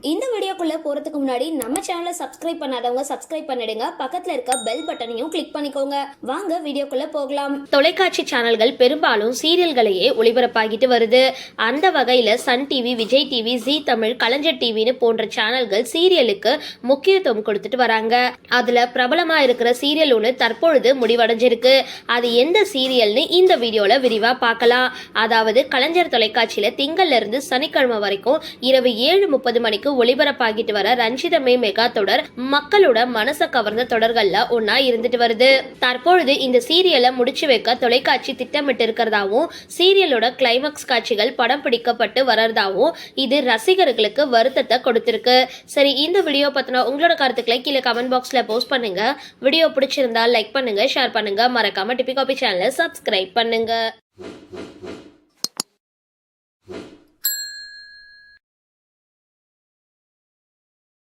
இந்த வீடியோக்குள்ளே போறதுக்கு முன்னாடி நம்ம சேனலை சப்ஸ்கிரைப் பண்ணாதவங்க சப்ஸ்கிரைப் பண்ணிடுங்க. பக்கத்தில் இருக்க பெல் பட்டனையும் கிளிக் பண்ணிக்கோங்க. வாங்க வீடியோக்குள்ளே போகலாம். தொலைக்காட்சி சேனல்கள் பெரும்பாலும் சீரியல்களையே ஒளிபரப்பாகிட்டு வருது. அந்த வகையில் Sun TV Vijay TV Zee Tamil Kalaignar டிவின்னு போன்ற சேனல்கள் சீரியலுக்கு முக்கியத்துவம் கொடுத்துட்டு வராங்க. அதில் பிரபலமாக இருக்கிற சீரியல் ஒன்று தற்பொழுது முடிவடைஞ்சிருக்கு. அது எந்த சீரியல்னு இந்த வீடியோவில் விரிவாக பார்க்கலாம். அதாவது கலைஞர் தொலைக்காட்சியில் திங்கள்லேருந்து சனிக்கிழமை வரைக்கும் இரவு ஏழு முப்பது மணிக்கு ஒளிபரப்பாக ஆகிட்டு வர ரஞ்சிதமே மெகா தொடர் மக்களோட மனசை கவர்ந்த தொடர்கள்ல ஒன்னா இருந்துட்டு வருது. தற்பொழுது இந்த சீரியலை முடிச்சு வைக்க தொலைக்காட்சி திட்டமிட்டு இருக்கிறதாவும் சீரியலோட கிளைமேக்ஸ் காட்சிகள் படம் பிடிக்கப்பட்டு வர்றதாவும் இது ரசிகர்களுக்கு வருத்தத்தை கொடுத்திருக்கு. சரி இந்த வீடியோ பத்தின உங்களோட கருத்துக்களை கீழே கமெண்ட் பாக்ஸ்ல போஸ்ட் பண்ணுங்க. வீடியோ பிடிச்சிருந்தா லைக் பண்ணுங்க ஷேர் பண்ணுங்க. மறக்காம டிபி காபி சேனலை சப்ஸ்கிரைப் பண்ணுங்க.